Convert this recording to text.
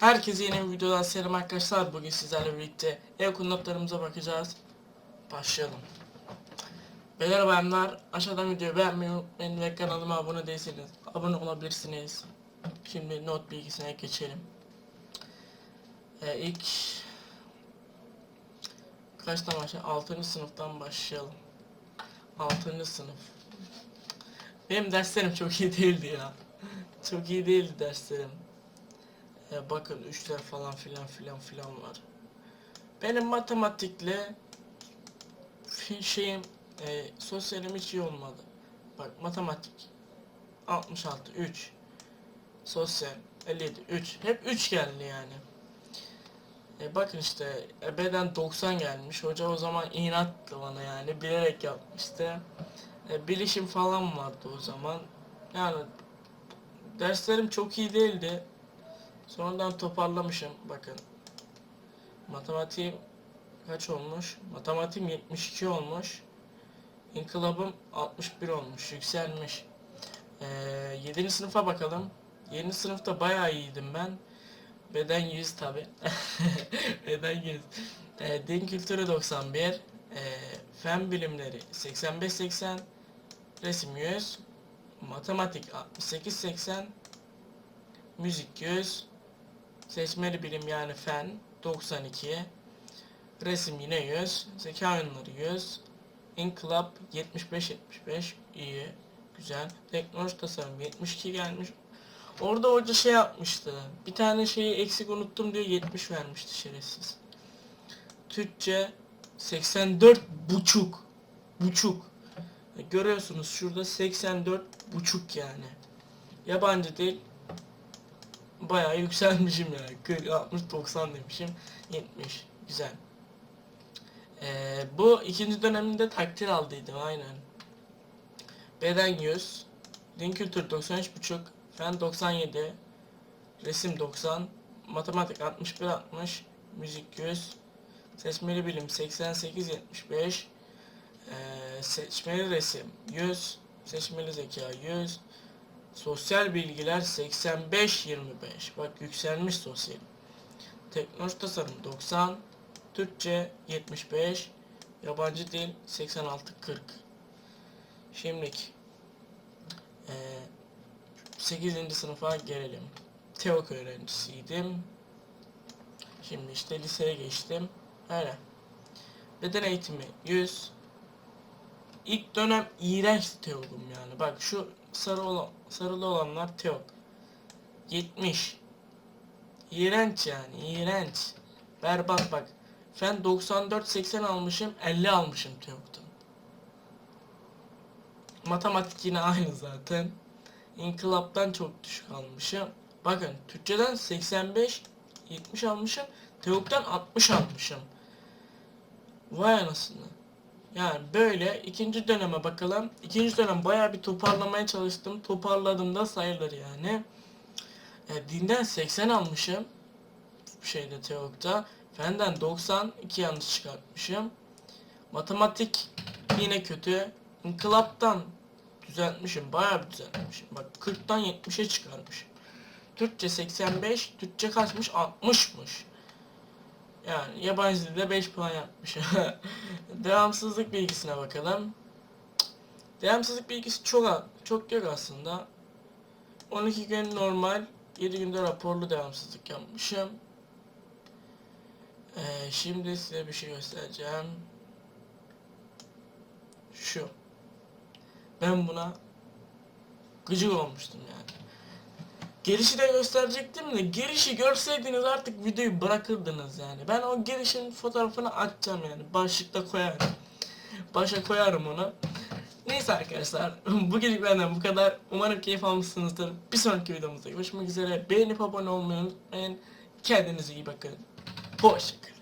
Herkese yeni bir videodan selam arkadaşlar. Bugün sizlerle birlikte ev notlarımıza bakacağız. Başlayalım. Beyler bayanlar aşağıdan videoyu beğenmeyi unutmayın ve kanalıma abone değilseniz abone olabilirsiniz. Şimdi not bilgisine geçelim. Ee, ilk kaçtan başlayalım? 6. sınıftan başlayalım. 6. sınıf. Benim derslerim çok iyi değildi ya. Çok iyi değildi derslerim. E, bakın üçler falan filan filan filan var. Benim matematikle şeyim e, sosyalim hiç iyi olmadı. Bak matematik 66 3 sosyal 57 3 hep 3 geldi yani. E, bakın işte e, beden 90 gelmiş. Hoca o zaman inattı bana yani bilerek yapmıştı. E, bilişim falan vardı o zaman. Yani derslerim çok iyi değildi. Sonradan toparlamışım bakın. Matematiğim kaç olmuş? Matematiğim 72 olmuş. İnkılabım 61 olmuş. Yükselmiş. Ee, 7. sınıfa bakalım. 7. sınıfta bayağı iyiydim ben. Beden 100 tabi. Beden 100. Ee, din kültürü 91. Ee, fen bilimleri 85-80. Resim 100. Matematik 68-80. Müzik 100. Seçmeli bilim yani fen 92. Resim yine 100. Zeka oyunları 100. İnkılap 75-75. iyi. Güzel. Teknoloji tasarım 72 gelmiş. Orada hoca şey yapmıştı. Bir tane şeyi eksik unuttum diyor 70 vermişti şerefsiz. Türkçe 84 buçuk. Buçuk. Görüyorsunuz şurada 84 buçuk yani. Yabancı dil bayağı yükselmişim yani. 40, 60, 90 demişim. 70. Güzel. Ee, bu ikinci döneminde takdir aldıydım aynen. Beden 100. Din kültür 93.5. Fen 97. Resim 90. Matematik 61 60. Müzik 100. Seçmeli bilim 88 75. Ee, seçmeli resim 100. Seçmeli zeka 100. Sosyal bilgiler 85-25. Bak yükselmiş sosyal. Teknoloji tasarım 90. Türkçe 75. Yabancı dil 86-40. Şimdilik eee 8. sınıfa gelelim. TEOK öğrencisiydim. Şimdi işte liseye geçtim. Öyle. Beden eğitimi 100. İlk dönem iğrenç teokum yani. Bak şu sarı olan, sarılı olanlar teok. 70. İğrenç yani, iğrenç. Berbat bak. Fen 94-80 almışım, 50 almışım teoktan. Matematik yine aynı zaten. İnkılaptan çok düşük almışım. Bakın Türkçeden 85 70 almışım. Teok'tan 60 almışım. Vay anasını. Yani böyle ikinci döneme bakalım. İkinci dönem bayağı bir toparlamaya çalıştım. Toparladım da sayılır yani. E, dinden 80 almışım. Şeyde Teok'ta. Fenden 90 iki yanlış çıkartmışım. Matematik yine kötü. İnkılaptan düzeltmişim. Bayağı bir düzeltmişim. Bak 40'tan 70'e çıkarmışım. Türkçe 85, Türkçe kaçmış? 60'mış. Yani yabancı dilde 5 puan yapmış. Devamsızlık bilgisine bakalım. Devamsızlık bilgisi çok çok yok aslında. 12 gün normal, 7 günde raporlu devamsızlık yapmışım. Ee, şimdi size bir şey göstereceğim. Şu. Ben buna gıcık olmuştum yani. Girişi de gösterecektim de girişi görseydiniz artık videoyu bırakırdınız yani. Ben o girişin fotoğrafını atacağım yani. Başlıkta koyarım. Başa koyarım onu. Neyse arkadaşlar bugünlük benden bu kadar. Umarım keyif almışsınızdır. Bir sonraki videomuzda görüşmek üzere. Beğenip abone olmayı unutmayın. Kendinize iyi bakın. Hoşçakalın.